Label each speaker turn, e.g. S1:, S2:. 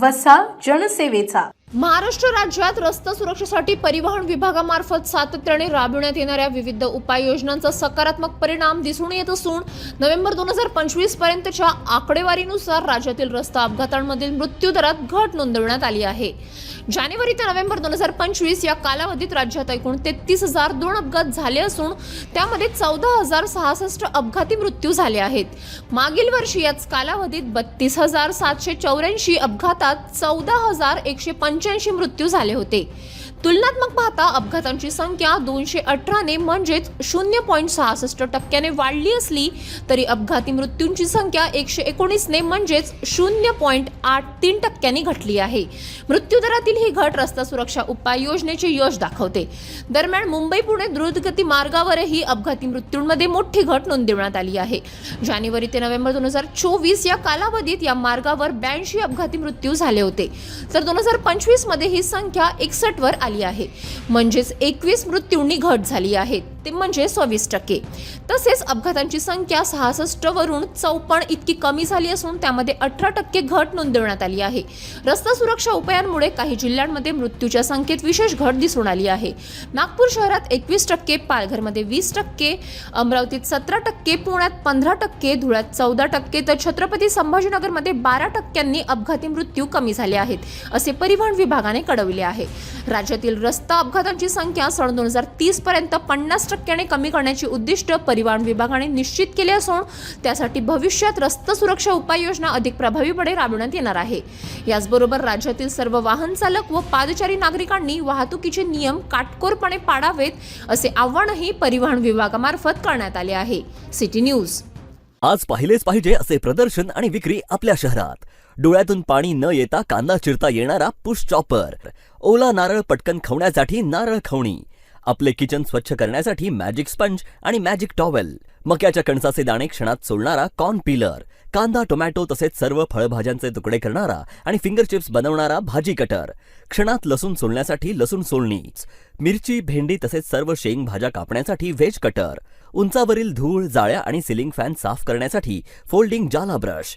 S1: वसा जनसेवेचा.
S2: महाराष्ट्र राज्यात रस्ता सुरक्षेसाठी परिवहन विभागामार्फत सातत्याने राबविण्यात येणाऱ्या विविध उपाययोजनांचा सकारात्मक परिणाम दिसून येत असून नोव्हेंबर दोन हजार पंचवीस पर्यंतच्या आकडेवारीनुसार राज्यातील रस्ता अपघातांमधील मृत्यू दरात घट नोंदवण्यात आली आहे. जानेवारी ते नोव्हेंबर दोन हजार पंचवीस या कालावधीत राज्यात एकूण तेहतीस हजार दोन अपघात झाले असून त्यामध्ये चौदा हजार सहासष्ट अपघाती मृत्यू झाले आहेत. मागील वर्षी याच कालावधीत बत्तीस हजार सातशे चौऱ्याऐंशी अपघातात चौदा हजार एकशे पंच पंच्याऐंशी मृत्यू झाले होते. तुलनात्मक पाहता अपघातांची संख्या दोनशे अठराने म्हणजेच शून्य पॉईंट सहासष्ट टक्क्याने वाढली असली तरी अपघाती मृत्यूंची संख्या एकशे एकोणीसने म्हणजेच शून्य पॉईंट आठ तीन टक्क्यांनी घटली आहे. मृत्यूदरातील ही घट रस्ता सुरक्षा उपाय योजनेचे यश दाखवते. दरम्यान मुंबई पुणे द्रुतगती मार्गावरही अपघाती मृत्यूंमध्ये मोठी घट नोंदवण्यात आली आहे. जानेवारी ते नोव्हेंबर दोन हजार चोवीस या कालावधीत या मार्गावर ब्याऐंशी अपघाती मृत्यू झाले होते. तर दोन हजार पंचवीसमध्ये ही संख्या एकसष्टवर आली आली आहे. म्हणजेच एकवीस मृत्यूंनी घट झाली आहे. ते म्हणजे सव्वीस टक्के. तसेच अपघातांची संख्या सहासष्ट वरून चौपन्न इतकी कमी झाली असून त्यामध्ये अठरा टक्के घट नोंदवण्यात आली आहे. रस्ता सुरक्षा उपायांमुळे काही जिल्ह्यांमध्ये मृत्यूच्या संख्येत विशेष घट दिसून आली आहे. नागपूर शहरात एकवीस टक्के पालघरमध्ये वीस टक्के अमरावतीत सतरा टक्के पुण्यात पंधरा टक्के धुळ्यात चौदा टक्के तर छत्रपती संभाजीनगरमध्ये बारा टक्क्यांनी अपघाती मृत्यू कमी झाले आहेत असे परिवहन विभागाने कळविले आहे. राज्यातील रस्ता अपघातांची संख्या सन दोन हजार तीस पर्यंत पन्नास टक्क्याने कमी करण्याची उद्दिष्ट परिवहन विभागाने निश्चित केले असून त्यासाठी भविष्यात रस्ता सुरक्षा उपाययोजना अधिक प्रभावीपणे राबवण्यात येणार आहे. याचबरोबर राज्यातील सर्व वाहन चालक व पादचारी नागरिकांनी वाहतुकीचे नियम काटकोरपणे पाडावेत असे आव्हानही परिवहन विभागामार्फत करण्यात आले आहे. City news.
S3: आज पाहिलेच पाहिजे असे प्रदर्शन आणि विक्री आपल्या शहरात. डोळ्यातून पाणी न येता कांदा चिरता येणारा पुश चॉपर. ओला नारळ पटकन खवण्यासाठी नारळ खवणी. आपले किचन स्वच्छ करण्यासाठी मॅजिक स्पंज आणि मॅजिक टॉवेल मक्याच्या कणसाचे दाणे क्षणात सोडणारा कॉर्न पिलर कांदा टोमॅटो तसेच सर्व फळभाज्यांचे तुकडे करणारा आणि फिंगर चिप्स बनवणारा भाजी कटर क्षणात लसूण सोलण्यासाठी लसूण सोलणी मिरची भेंडी तसेच सर्व शेंग भाज्या कापण्यासाठी व्हेज कटर उंचावरील धूळ जाळ्या आणि सिलिंग फॅन साफ करण्यासाठी फोल्डिंग जाला ब्रश